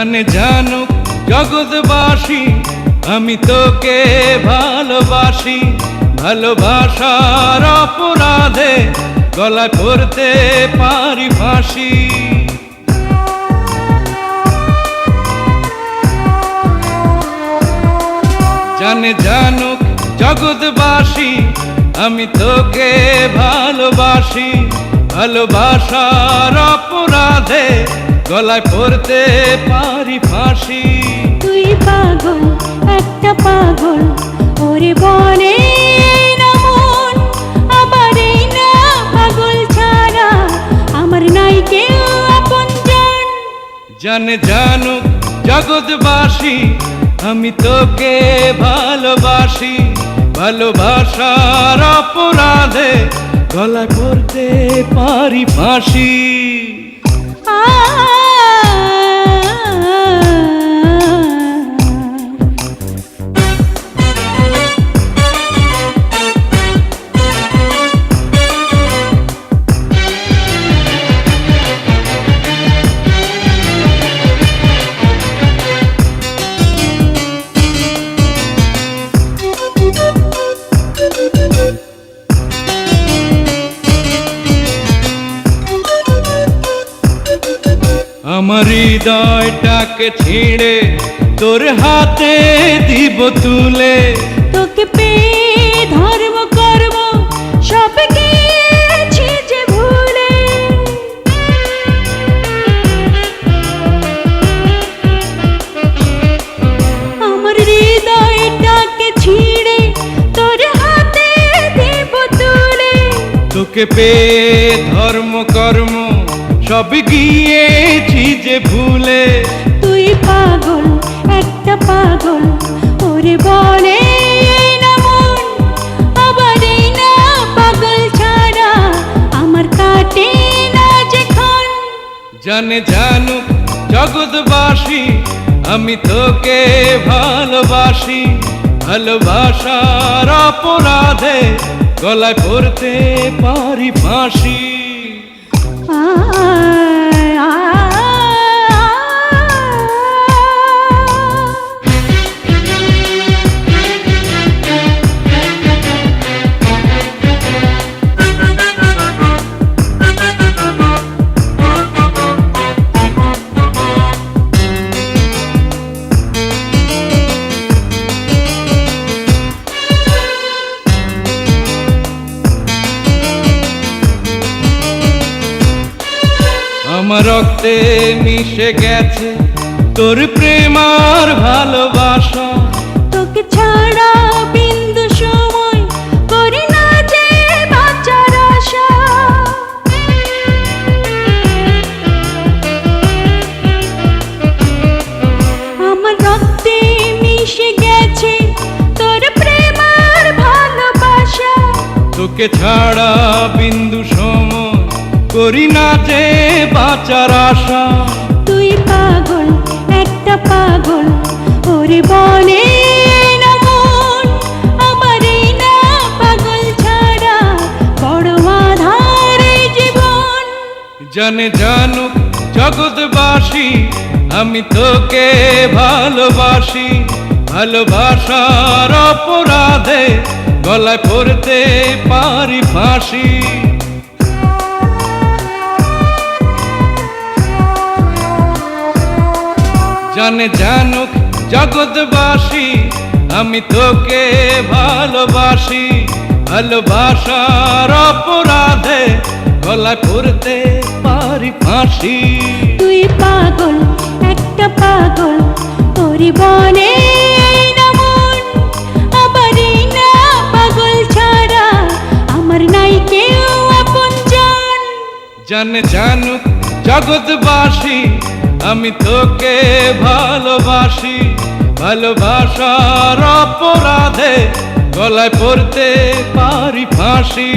জানে জানুক জগৎবাসী, আমি তোকে ভালোবাসি। ভালোবাসার অপরাধে গলা করতে পারি ফাঁসি। জানে জানুক জগৎবাসী, আমি তোকে ভালোবাসি। ভালোবাসার অপরাধে গলায় পড়তে পারি ফাঁসি। তুই পাগল একটা পাগল ওরে বলে না আমার এই ছাড়া আমার নাই জানে। জানুক জগৎবাসী আমি তোকে ভালোবাসি। ভালোবাসার অপরাধে গলা করতে পারি ফাঁসি। আমার হৃদয়টাকে ছিঁড়ে তোর হাতে দিব তুলে। তোকে পেয়ে ধর্ম কর্ম সব গিয়েছি যে ভুলে। আমার হৃদয়টাকে ছিঁড়ে তোর হাতে দেব তুলে। তোকে পেয়ে ধর্ম কর্ম সব গিয়েছি যে ভুলে। তুই পাগল একটা পাগল ওরে বলে জানে জানুক জগৎবাসী আমি তোকে ভালোবাসি। ভালোবাসার অপরাধে গলায় পড়তে পারি ফাঁসি। 啊 আমার রক্তে মিশে গেছে তোর প্রেম আর ভালোবাসা। তোকে ছাড়া বিন্দু সময় করি না যে বাঁচার আশা। আমার রক্তে মিশে গেছে তোর প্রেম আর ভালোবাসা। তোকে ছাড়া বিন্দু সময় করি না যে বাঁচার আশা। তুই পাগল একটা পাগল ওরে বলে জানে জানুক জগৎবাসী আমি তোকে ভালোবাসি। ভালোবাসার অপরাধে গলায় পড়তে পারি ফাঁসি। জানে জানুক জগৎবাসী আমি তোকে ভালোবাসি। ভালোবাসার অপরাধে গলায় পড়তে পারি ফাঁসি। তুই পাগল একটা পাগল ওরে বলে না আবার এই না পাগল ছাড়া আমার নাই কেউ আপনজন জানে জানুক জগৎবাসী আমি তোকে ভালোবাসি ভালোবাসার অপরাধে গলায় পড়তে পারি ফাঁসি।